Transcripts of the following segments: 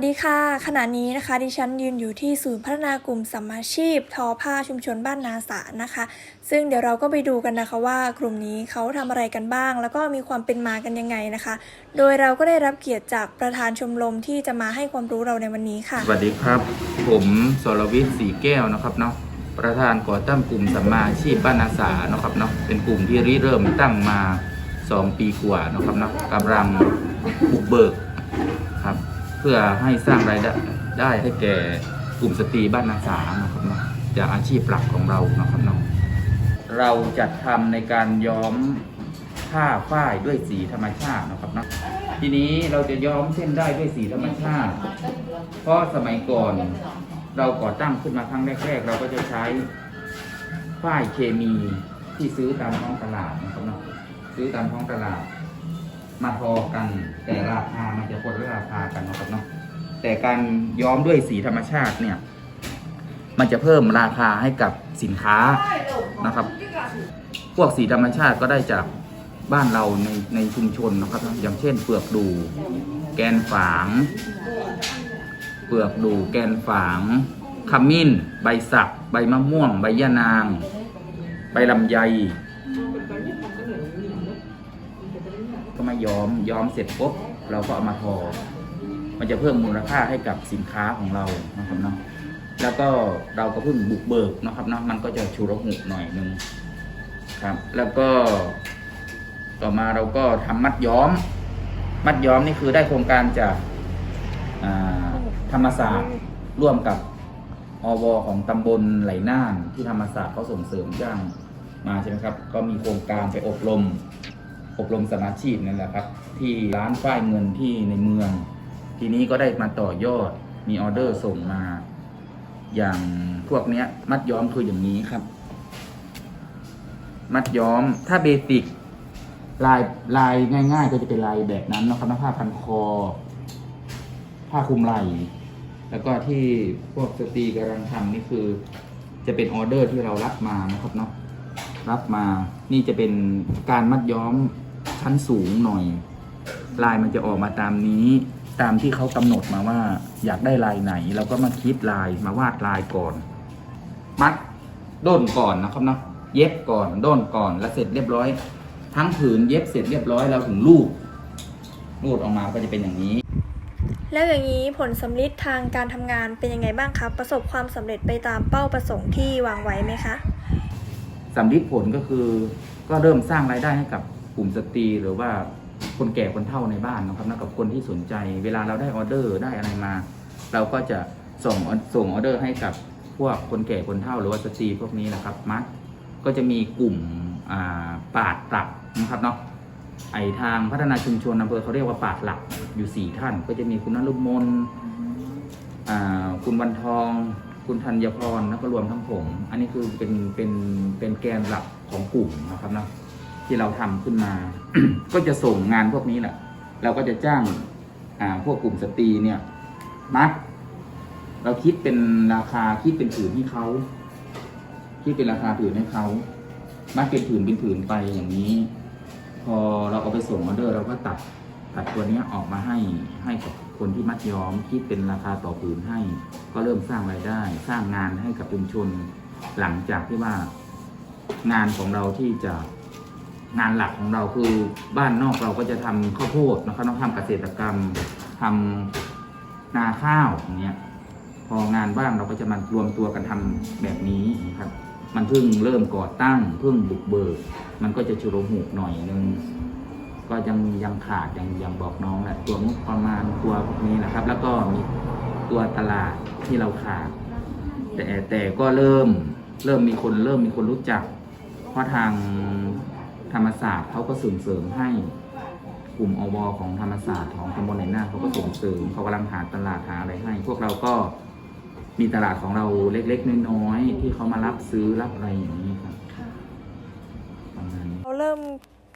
วัสดีค่ะ ขณะนี้นะคะ ดิฉันยืนอยู่ที่ศูนย์พัฒนากลุ่มสัมมาชีพ ทอผ้าชุมชนบ้านนาสานะคะ ซึ่งเดี๋ยวเราก็ไปดูกันนะคะว่ากลุ่มนี้เขาทำอะไรกันบ้าง แล้วก็มีความเป็นมากันยังไงนะคะ โดยเราก็ได้รับเกียรติจากประธานชมรมที่จะมาให้ความรู้เราในวันนี้ค่ะ สวัสดีครับ ผมสรวิทย์สีแก้วนะครับเนาะประธานก่อตั้งกลุ่มสัมมาชีพบ้านอาสาเนาะครับเนาะเป็นกลุ่มที่ริเริ่มตั้งมา 2 ปีกว่าเนาะครับเนาะกำลังบุกเบิกครับ เพื่อให้สร้างรายได้ได้ให้แก่กลุ่มสตรีบ้านอาสานะครับเนาะจากอาชีพหลักของเรานะครับเนาะเราจัดทำในการย้อมผ้าฝ้ายด้วยสีธรรมชาตินะครับนะทีนี้เราจะย้อมเส้นได้ด้วยสีธรรมชาติ เพราะสมัยก่อนเราก่อตั้งขึ้นมาครั้งแรกๆ เราก็จะใช้ฝ้ายเคมีที่ซื้อตามท้องตลาดนะครับนะซื้อตามท้องตลาด มาทอกัน แต่ราคามันจะคนละราคากันนะครับเนาะแต่การย้อมด้วยสีธรรมชาติเนี่ย มันจะเพิ่มราคาให้กับสินค้านะครับ พวกสีธรรมชาติก็ได้จากบ้านเราในในชุมชนนะครับ อย่างเช่นเปลือกดู แกนฝาง เปลือกดู แกนฝางขมิ้น ใบสัก ใบมะม่วง ใบยะนาง ใบลำไย ก็มาย้อมย้อมเสร็จปุ๊บเราก็เอามาทอ มันจะเพิ่มมูลค่าให้กับสินค้าของเรานะครับเนาะแล้วก็เราก็เพิ่งบุกเบิกนะครับเนาะมันก็จะชูรหุหน่อยนึงครับ แล้วก็ ต่อมาเราก็ทำมัดย้อม มัดย้อมนี่คือได้โครงการจากธรรมศาสตร์ร่วมกับอวของตำบลไหลน่านที่ธรรมศาสตร์เขาส่งเสริมจ้างมาใช่ไหมครับ ก็มีโครงการไปอบรม อบรมสมาชีพนั่นแหละครับ ที่ร้านฝ้ายเงินที่ในเมือง ทีนี้ก็ได้มาต่อยอดมีออเดอร์ส่งมา อย่างพวกเนี้ย มัดย้อมคืออย่างนี้ครับ มัดย้อมถ้าเบสิกลายลายง่าย ๆ ก็จะเป็นลายแบบนั้นนะครับผ้าพันคอ ผ้าคลุมไหล่แล้วก็ที่พวกสตรีกำลังทำนี่คือ จะเป็นออเดอร์ที่เรารับมานะครับเนาะรับมา นี่จะเป็นการมัดย้อม ชั้นสูงหน่อย ลายมันจะออกมาตามนี้ ตามที่เขากำหนดมาว่า อยากได้ลายไหนเราก็มาคิดลายมาวาดลายก่อน มัดด้นก่อนนะครับเนาะเย็บก่อนด้นก่อนแล้วเสร็จเรียบร้อย ทั้งผืนเย็บเสร็จเรียบร้อยเราถึงรูดรูดออกมาก็จะเป็นอย่างนี้ แล้วอย่างนี้ผลสำลิดทางการทำงานเป็นยังไงบ้างคะประสบความสำเร็จไปตามเป้าประสงค์ที่วางไว้ไหมคะสำลิดผลก็คือก็เริ่มสร้างรายได้ให้กับ กลุ่มสตรีหรือว่าคนแก่คนเฒ่าในบ้านนะครับนะกับคนที่สนใจ เวลาเราได้ออเดอร์ได้อะไรมา เราก็จะส่งส่งออเดอร์ให้กับพวกคนแก่คนเฒ่าหรือว่าสตรีพวกนี้นะครับมัดก็จะมีกลุ่มอ่าปาดหลักนะครับเนาะไอทางพัฒนาชุมชนอำเภอเขาเรียกว่าปาดหลักอยู่สี่ท่าน ก็จะมีคุณนรุมนคุณวันทอง คุณธัญพรแล้วก็รวมทั้งผม อันนี้คือเป็นเป็นเป็นแกนหลักของกลุ่มนะครับนะ ที่เราทำขึ้นมา ก็จะส่งงานพวกนี้แหละ เราก็จะจ้างพวกกลุ่มสตรีเนี่ยมัดเราคิดเป็นราคาคิดเป็นผืนให้เขาคิดเป็นราคาผืนให้เขามัดเป็นผืนเป็นผืนไปอย่างนี้ พอเราเอาไปส่งออเดอร์เราก็ตัดตัดตัวนี้ออกมาให้ให้กับคนที่มัดย้อมคิดเป็นราคาต่อผืนให้ ก็เริ่มสร้างรายได้ สร้างงานให้กับชุมชน หลังจากที่ว่างานของเราที่จะ งานหลักของเราคือบ้านนอกเราก็จะทำข้าวโพดนะครับต้องทำเกษตรกรรมทำนาข้าวอย่างเงี้ยพองานว่างเราก็จะมารวมตัวกันทำแบบนี้นะครับมันเพิ่งเริ่มก่อตั้งเพิ่งบุกเบิก มันก็จะชุรหุกหน่อยนึงก็ยังยังขาดยังยังบอกน้องแหละตัวงบประมาณตัวพวกนี้นะครับ แล้วก็มีตัวตลาดที่เราขาด แต่แต่ก็เริ่มเริ่มมีคนเริ่มมีคนรู้จัก เพราะทาง ธรรมศาสตร์เขาก็ส่งเสริมให้กลุ่มอวของธรรมศาสตร์ของตำบลไหนหน้าเขาก็ส่งเสริมเขากำลังหาตลาดหาอะไรให้ พวกเราก็มีตลาดของเราเล็ก ๆ น้อยๆที่เขามารับซื้อรับอะไรอย่างนี้ครับประมาณนี้ เราเริ่ม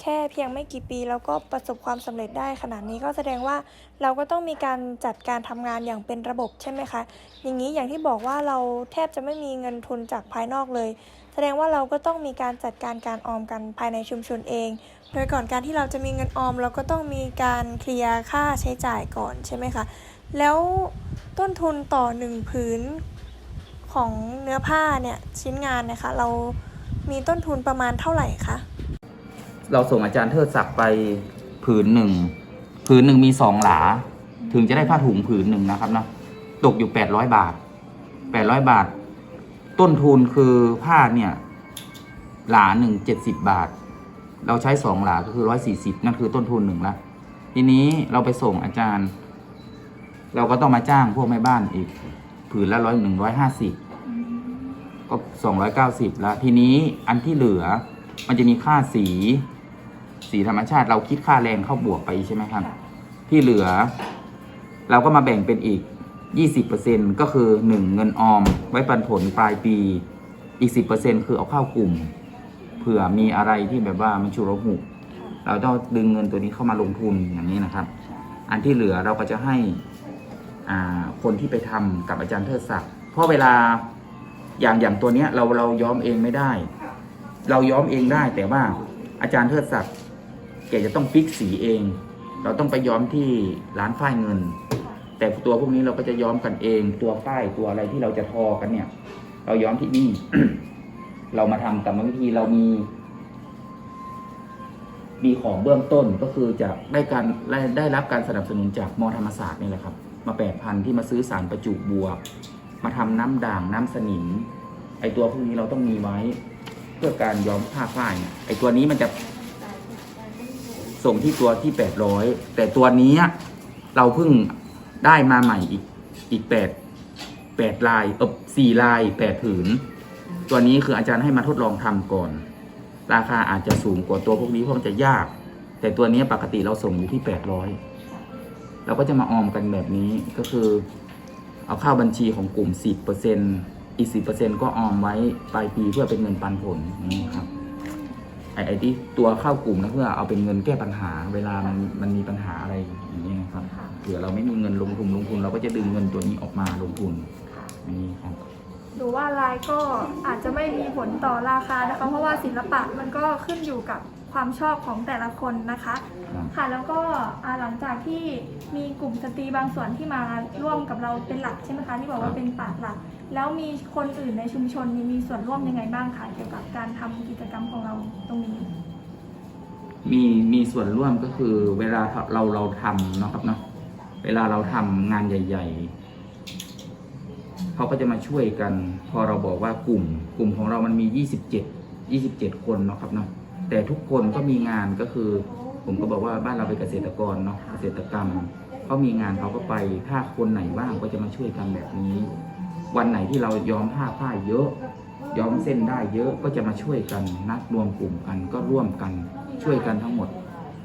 แค่เพียงไม่กี่ปีแล้วก็ประสบความสำเร็จได้ขนาดนี้ก็แสดงว่าเราก็ต้องมีการจัดการทำงานอย่างเป็นระบบใช่ไหมคะ อย่างนี้อย่างที่บอกว่าเราแทบจะไม่มีเงินทุนจากภายนอกเลย แสดงว่าเราก็ต้องมีการจัดการการออมกันภายในชุมชนเอง โดยก่อนการที่เราจะมีเงินออม เราก็ต้องมีการเคลียร์ค่าใช้จ่ายก่อนใช่ไหมคะ แล้วต้นทุนต่อหนึ่งผืนของเนื้อผ้าเนี่ยชิ้นงานนี่ยค่ะเรามีต้นทุนประมาณเท่าไหร่คะ เราส่งอาจารย์เทิดศักดิ์ไปผืนหนึ่งผืนหนึ่งมีสองหลา ถึงจะได้ผ้าถุงผืนหนึ่งนะครับนะตกอยู่แปดร้อยบาทแปดร้อยบาท ต้นทุนคือผ้าเนี่ยหลาหนึ่งเจ็ดสิบบาท เราใช้สองหลาก็คือร้อยสี่สิบนั่นคือต้นทุนหนึ่งละทีนี้เราไปส่งอาจารย์ เราก็ต้องมาจ้างพวกแม่บ้านอีก ผืนละร้อยหนึ่งร้อยห้าสิบก็สองร้อยเก้าสิบแล้วทีนี้อันที่เหลือมันจะมีค่าสี สีธรรมชาติ เราคิดค่าแรงเข้าบวกไปใช่ไหมครับ ที่เหลือ เราก็มาแบ่งเป็นอีก 20%ก็คือ 1 เงินออม ไว้ปันผลปลายปี อีก 10%คือเอาเข้ากลุ่ม เผื่อมีอะไรที่แบบว่ามันชุรหุกเราต้องดึงเงินตัวนี้เข้ามาลงทุนอย่างนี้นะครับ อันที่เหลือเราก็จะให้คนที่ไปทำกับอาจารย์เทิดศักดิ์เพราะเวลาอย่างอย่างตัวเนี้ยเราเราย้อมเองไม่ได้ เราย้อมเองได้แต่ว่าอาจารย์เทิดศักดิ์แกจะต้องฟิกสีเอง เราต้องไปย้อมที่ร้านฝ้ายเงิน แต่ตัวพวกนี้เราก็จะย้อมกันเอง ตัวฝ้ายตัวอะไรที่เราจะทอกันเนี่ย เราย้อมที่นี่ เรามาทำกรรมวิธีเรามี มีของเบื้องต้นก็คือจะได้การได้ได้รับการสนับสนุนจากมอธรรมศาสตร์นี่แหละครับ มาแปดพันที่มาซื้อสารประจุบวก มาทำน้ำด่างน้ำสนิมไอตัวพวกนี้เราต้องมีไว้ เพื่อการย้อมผ้าฝ้ายเนี่ยไอตัวนี้มันจะส่งที่ตัวที่แปดร้อยแต่ตัวนี้เราเพิ่ง ได้มาใหม่อีกอีกแปดแปดลายเออสี่ลายแปดผืน ตัวนี้คืออาจารย์ให้มาทดลองทำก่อน ราคาอาจจะสูงกว่าตัวพวกนี้เพราะมันจะยาก แต่ตัวนี้ปกติเราส่งอยู่ที่แปดร้อยเราก็จะมาออมกันแบบนี้ก็คือ เอาเข้าบัญชีของกลุ่ม10%อีก10%ก็ออมไว้ปลายปีเพื่อเป็นเงินปันผลนี่ครับ ไอ้ไอ้ที่ตัวเข้ากลุ่มนะเพื่อเอาเป็นเงินแก้ปัญหา เวลามันมันมีปัญหาอะไรอย่างนี้ยนะครับเผื่อเราไม่มีเงินลงทุนลงทุน เราก็จะดึงเงินตัวนี้ออกมาลงทุนนี่ครับดูว่าลายก็อาจจะไม่มีผลต่อราคานะคะ เพราะว่าศิลปะมันก็ขึ้นอยู่กับความชอบของแต่ละคนนะคะ ครับ ค่ะแล้วก็อ่าหลังจากที่มีกลุ่มสตรีบางส่วนที่มาร่วมกับเราเป็นหลักใช่ไหมคะที่บอกว่าเป็นปากหลัก แล้วมีคนอื่นในชุมชนนี่มีส่วนร่วมยังไงบ้างคะเกี่ยวกับการทำกิจกรรมของเราตรงนี้ มีมีส่วนร่วมก็คือเวลาเราเราทำเนาะครับเนาะเวลาเราทำงานใหญ่ ๆเขาก็จะมาช่วยกัน พอเราบอกว่ากลุ่ม กลุ่มของเรามันมี 27 27 คนเนาะครับเนาะแต่ทุกคนก็มีงานก็คือ ผมก็บอกว่าบ้านเราเป็นเกษตรกรเนาะเกษตรกรรมเขามีงานเขาก็ไปถ้าคนไหนว่างก็จะมาช่วยกันแบบนี้ วันไหนที่เราย้อมผ้าฝ้าเยอะ ย้อมเส้นได้เยอะก็จะมาช่วยกันนัดรวมกลุ่มกันก็ร่วมกันช่วยกันทั้งหมด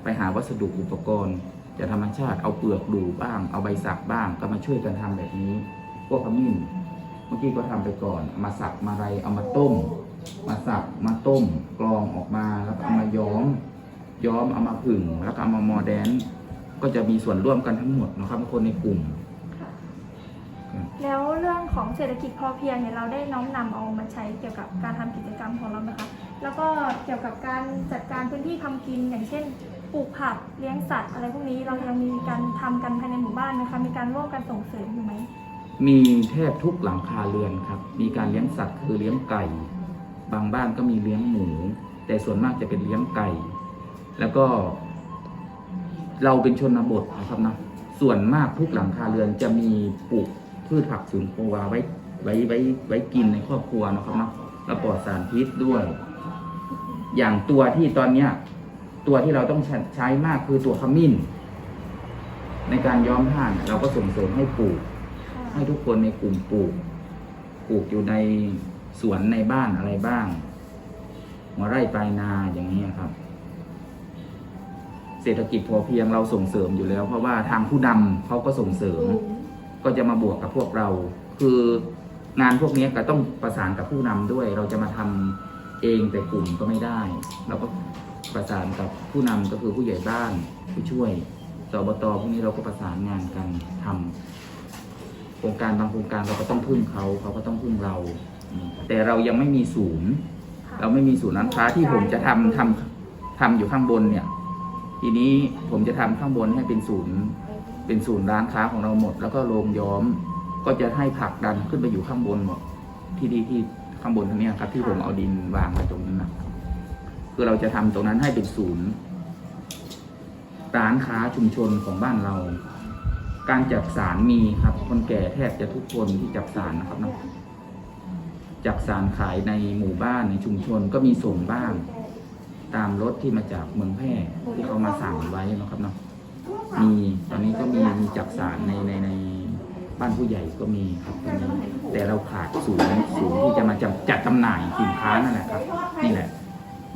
ไปหาวัสดุอุปกรณ์จะธรรมชาติเอาเปลือกดูบ้าง เอาใบสักบ้างก็มาช่วยกันทำแบบนี้ พวกขมิ้นเมื่อกี้ก็ทำไปก่อน มาสักมาอะไรเอามาต้ม มาสักมาต้มกรองออกมาแล้วเอามาย้อม ย้อมเอามาผึ่งแล้วก็เอามามอแดนก็จะมีส่วนร่วมกันทั้งหมดนะครับคนในกลุ่ม แล้วเรื่องของเศรษฐกิจพอเพียงเนี่ยเราได้น้อมนำเอามาใช้เกี่ยวกับการทำกิจกรรมของเราไหมคะ แล้วก็เกี่ยวกับการจัดการพื้นที่ทำกินอย่างเช่นปลูกผักเลี้ยงสัตว์อะไรพวกนี้เรายังมีการทำกันภายในหมู่บ้านนะคะมีการร่วมกันส่งเสริมอยู่ไหมมีแทบทุกหลังคาเรือนครับ มีการเลี้ยงสัตว์คือเลี้ยงไก่ บางบ้านก็มีเลี้ยงหมู แต่ส่วนมากจะเป็นเลี้ยงไก่ แล้วก็ เราเป็นชนบทนะครับนะส่วนมากทุกหลังคาเรือนจะมีปลูก พืชผักสวนครัวไว้ไว้ไว้ไว้กินในครอบครัวนะครับเนาะแล้วปลอดสารพิษด้วย อย่างตัวที่ตอนเนี้ย ตัวที่เราต้องใช้ใช้มากคือตัวขมิ้น ในการย้อมผ้าเนี่ยเราก็ส่งเสริมให้ปลูก ให้ทุกคนในกลุ่มปลูกปลูกอยู่ในสวนในบ้านอะไรบ้างหัวไร่ปลายนาอย่างนี้ยครับ เศรษฐกิจพอเพียงเราส่งเสริมอยู่แล้ว เพราะว่าทางผู้นำเขาก็ส่งเสริม ก็จะมาบวกกับพวกเรา คืองานพวกนี้ก็ต้องประสานกับผู้นำด้วย เราจะมาทำเองแต่กลุ่มก็ไม่ได้ เราก็ประสานกับผู้นำก็คือผู้ใหญ่บ้านผู้ช่วยสบตพวกนี้เราก็ประสานงานกันทำโครงการบางโครงการเราก็ต้องพึ่งเขาเขาก็ต้องพึ่งเราอืมแต่เรายังไม่มีศูนย์ เราไม่มีศูนย์ร้านค้าที่ผมจะทำทำทำอยู่ข้างบนเนี่ย ทีนี้ผมจะทำข้างบนให้เป็นศูนย์ เป็นศูนย์ร้านค้าของเราหมด แล้วก็โรงย้อมก็จะให้ผลักดันขึ้นไปอยู่ข้างบนหมด ที่ดีที่ข้างบนตรงนี้ครับ ที่ผมเอาดินวางไว้ตรงนั้นนะคือเราจะทำตรงนั้นให้เป็นศูนย์ร้านค้าชุมชนของบ้านเรา การจับสารมีครับ คนแก่แทบจะทุกคนที่จับสารนะครับเนาะจับสารขายในหมู่บ้านในชุมชนก็มีส่งบ้าง ตามรถที่มาจากเมืองแพร่ที่เขามาสั่งไว้นะครับเนาะ มีตอนนี้ก็มีมีจับสารในในในบ้านผู้ใหญ่ก็มีครับตอนนี้แต่เราขาดศูนย์ศูนย์ที่จะมาจัดจัดจำหน่ายสินค้านั่นแหละครับ นี่แหละ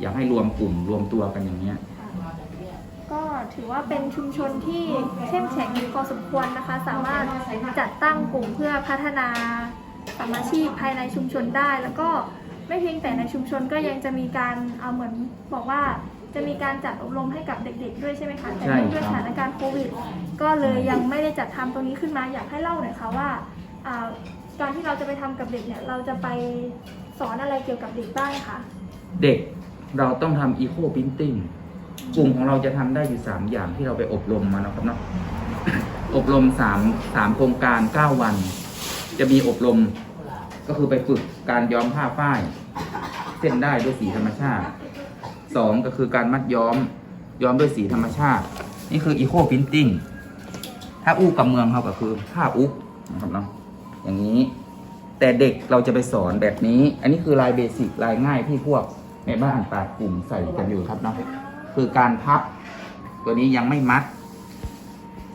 อยากให้รวมกลุ่มรวมตัวกันอย่างเนี้ย ก็ถือว่าเป็นชุมชนที่เข้มแข็งพอสมควรนะคะ สามารถจัดตั้งกลุ่มเพื่อพัฒนาสามาชีพภายในชุมชนได้ แล้วก็ไม่เพียงแต่ในชุมชนก็ยังจะมีการเอาเหมือนบอกว่า จะมีการจัดอบรมให้กับเด็ก ๆ ด้วยใช่ไหมคะแต่ใช่เนื่องด้วยครับสถานการณ์โควิด ก็เลยยังไม่ได้จัดทำตรงนี้ขึ้นมาอยากให้เล่าหน่อยค่ะว่าอ่าการที่เราจะไปทำกับเด็กเนี่ยเราจะไปสอนอะไรเกี่ยวกับเด็กบ้างคะเด็กเราต้องทำอีโคพิมพ์ติ้งกลุ่มของเราจะทำได้อยู่สามอย่างที่เราไปอบรมมานะครับเนาะอบรมสามสามโครงการเก้าวัน จะมีอบรมก็คือไปฝึกการย้อมผ้าฝ้าย เส้นได้ด้วยสีธรรมชาติ สองก็คือการมัดย้อมย้อมด้วยสีธรรมชาติ นี่คืออีโคพิมพ์ติ้งถ้าอู้กับเมืองเขาก็คือผ้าอุ๊กนะครับเนาะอย่างนี้ แต่เด็กเราจะไปสอนแบบนี้ อันนี้คือลายเบสิกลายง่ายที่พวกแม่บ้านปาดกลุ่มใส่กันอยู่ครับเนาะคือการพับ ตัวนี้ยังไม่มัด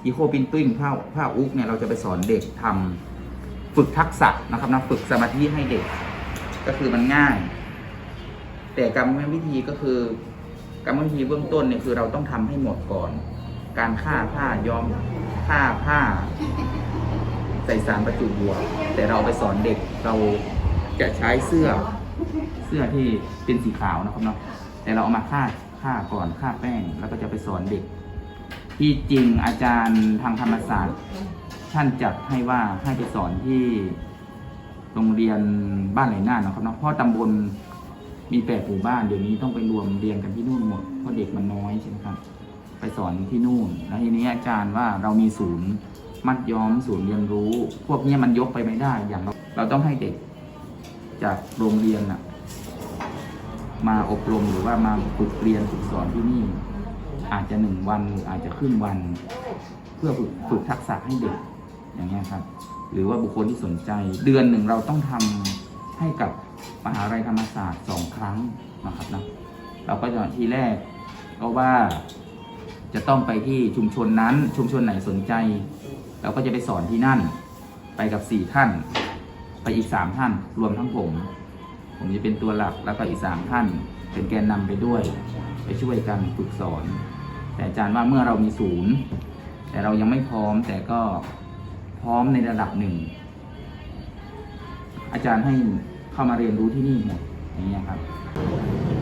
อีโคปินติ้งผ้าผ้าอุ๊กเนี่ยเราจะไปสอนเด็กทำฝึกทักษะนะครับนะฝึกสมาธิให้เด็ก ก็คือมันง่าย แต่กรรมวิธีก็คือกรรมวิธีเบื้องต้นเนี่ยคือเราต้องทำให้หมดก่อน การฆ่าผ้าย้อมฆ่าผ้า ใส่สารประจุบวก แต่เราไปสอนเด็กเราจะใช้เสื้อเสื้อที่เป็นสีขาวนะครับเนาะแต่เราเอามาฆ่าฆ่าก่อนฆ่าแป้ง แล้วก็จะไปสอนเด็ก ที่จริงอาจารย์ทางธรรมศาสตร์ท่านจัดให้ว่าให้ไปสอนที่โรงเรียนบ้านไหนหน้านะครับเนาะเพราะตำบล มีแปดหมู่บ้านเดี๋ยวนี้ต้องไปรวมเรียนกันที่นู่นหมดเพราะเด็กมันน้อยใช่ไหมครับ ไปสอนที่นู่น แล้วทีนี้อาจารย์ว่าเรามีศูนย์มัดย้อมศูนย์เรียนรู้ พวกนี้มันยกไปไม่ได้อย่างเราเราต้องให้เด็ก จากโรงเรียนน่ะ มาอบรมหรือว่ามาฝึกเรียนฝึกสอนที่นี่ อาจจะหนึ่งวันอาจจะครึ่งวัน เพื่อฝึกฝึกทักษะให้เด็กอย่างเงี้ยครับ หรือว่าบุคคลที่สนใจ เดือนหนึ่งเราต้องทำให้กับ มหาลัยธรรมศาสตร์สองครั้งนะครับนะเราก็จะทีแรกก็ว่าจะต้องไปที่ชุมชนนั้นชุมชนไหนสนใจ เราก็จะไปสอนที่นั่น ไปกับสี่ท่าน ไปอีกสามท่าน รวมทั้งผม ผมจะเป็นตัวหลักแล้วก็อีกสามท่าน เป็นแกนนำไปด้วย ไปช่วยกันฝึกสอน แต่อาจารย์ว่าเมื่อเรามีศูนย์ แต่เรายังไม่พร้อมแต่ก็พร้อมในระดับหนึ่ง อาจารย์ให้ เข้ามาเรียนรู้ที่นี่หมดอย่างเงี้ยครับ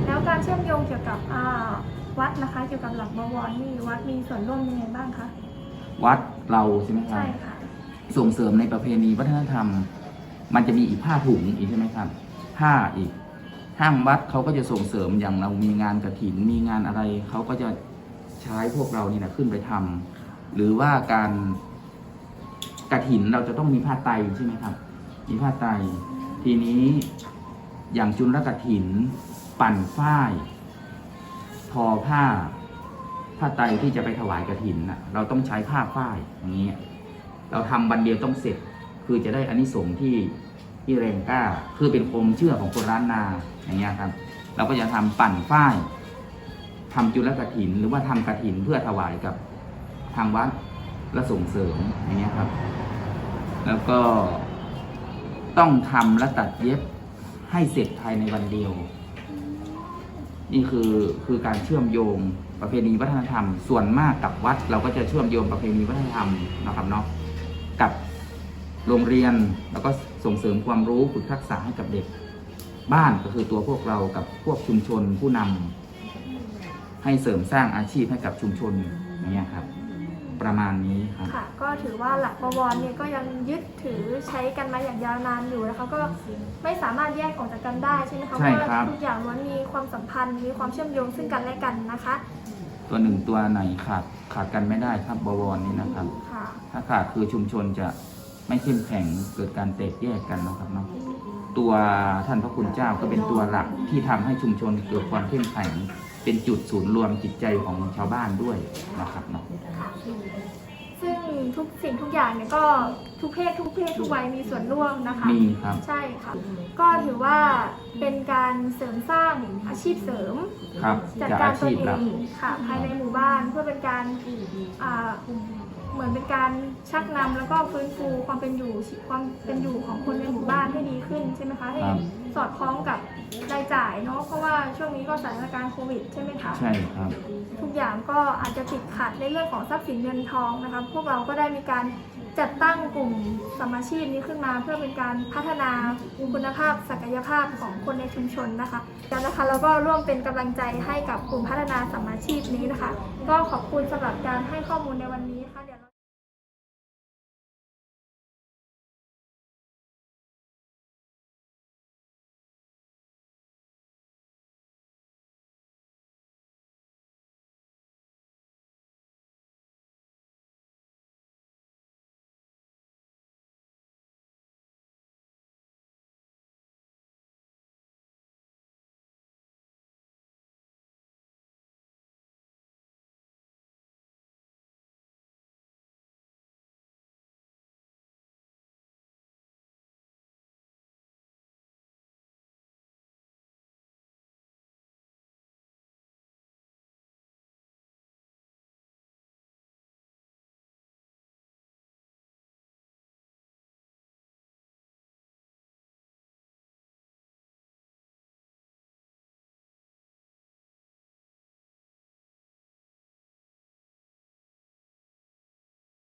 แล้วการเชื่อมโยงเกี่ยวกับอ่าวัดนะคะเกี่ยวกับหลักบวรนี่วัดมีส่วนร่วมยังไงบ้างคะวัดเราใช่ไหมครับ ใช่ค่ะส่งเสริมในประเพณีวัฒนธรรม มันจะมีอีกผ้าถุงอีกใช่ไหมครับผ้าอีกทางวัดเขาก็จะส่งเสริมอย่างเรามีงานกระถินมีงานอะไรเขาก็จะใช้พวกเรานี่นะขึ้นไปทำหรือว่าการกระถินเราจะต้องมีผ้าไตรใช่ไหมครับ มีผ้าไตร ทีนี้อย่างจุลกฐิน ปั่นฝ้าย ทอผ้า ผ้าไตรที่จะไปถวายกฐินน่ะเราต้องใช้ผ้าฝ้ายอย่างนี้ยเราทำวันเดียวต้องเสร็จ คือจะได้อานิสงส์ที่ที่แรงกล้า คือเป็นคมเชื่อของคนร้านนาอย่างเงี้ยครับ เราก็จะทำปั่นฝ้ายทำจุลกถิน หรือว่าทำกระถินเพื่อถวายกับทางวัดและส่งเสริมอย่างเงี้ยครับ แล้วก็ ต้องทำและตัดเย็บให้เสร็จภายในวันเดียว นี่คือคือการเชื่อมโยงประเพณีวัฒนธรรม ส่วนมากกับวัด เราก็จะเชื่อมโยงประเพณีวัฒนธรรมนะครับเนาะกับโรงเรียนแล้วก็ส่งเสริมความรู้ฝึกทักษะให้กับเด็ก บ้านก็คือตัวพวกเรากับพวกชุมชนผู้นำให้เสริมสร้างอาชีพให้กับชุมชนอย่างเงี้ยครับ ประมาณนี้ครับ ค่ะ ก็ถือว่าหลักบวรเนี่ยก็ยังยึดถือใช้กันมาอย่างยาวนานอยู่นะคะก็ไม่สามารถแยกออกจากกันได้ใช่ไหมคะใช่เพราะครับว่าทุกอย่างล้วนมีความสัมพันธ์มีความเชื่อมโยงซึ่งกันและกันนะคะตัวหนึ่งตัวไหนขาดขาดกันไม่ได้ครับบวรนี้นะครับ ค่ะ ถ้าขาดคือชุมชนจะไม่เข้มแข็งเกิดการแตกแยกกันเนาะครับเนาะตัวท่านพระคุณเจ้าก็เป็นตัวหลักที่ทำให้ชุมชนเกิดความเข้มแข็ง เป็นจุดศูนย์รวมจิตใจของชาวบ้านด้วยนะครับเนาะค่ะซึ่งทุกสิ่งทุกอย่างเนี่ยก็ทุกเพศทุกเพศทุกวัยมีส่วนร่วมนะคะ มีครับ ใช่ค่ะ ก็ถือว่าเป็นการเสริมสร้างอาชีพเสริม ครับจัดจากการอาตนชีพเอหลักงค่ะภายในหมู่บ้านเพื่อเป็นการอ่าเหมือนเป็นการชักนำแล้วก็ฟื้นฟูความเป็นอยู่ความเป็นอยู่ของคนในหมู่บ้านให้ดีขึ้นใช่ไหมคะให้ครับ สอดคล้องกับรายจ่ายเนาะเพราะว่าช่วงนี้ก็สถานการณ์โควิดใช่ไหมคะใช่ครับ ทุกอย่างก็อาจจะติดขัดในเรื่องของทรัพย์สินเงินทองนะคะพวกเราก็ได้มีการจัดตั้งกลุ่มสมมาชีพนี้ขึ้นมา เพื่อเป็นการพัฒนาคุณภาพศักยภาพของคนในชุมชนนะคะแล้วนะคะเราก็ร่วมเป็นกำลังใจให้กับกลุ่มพัฒนาสมมาชีพนี้นะคะ ก็ขอบคุณสำหรับการให้ข้อมูลในวันนี้ค่ะเดี๋ยวเรา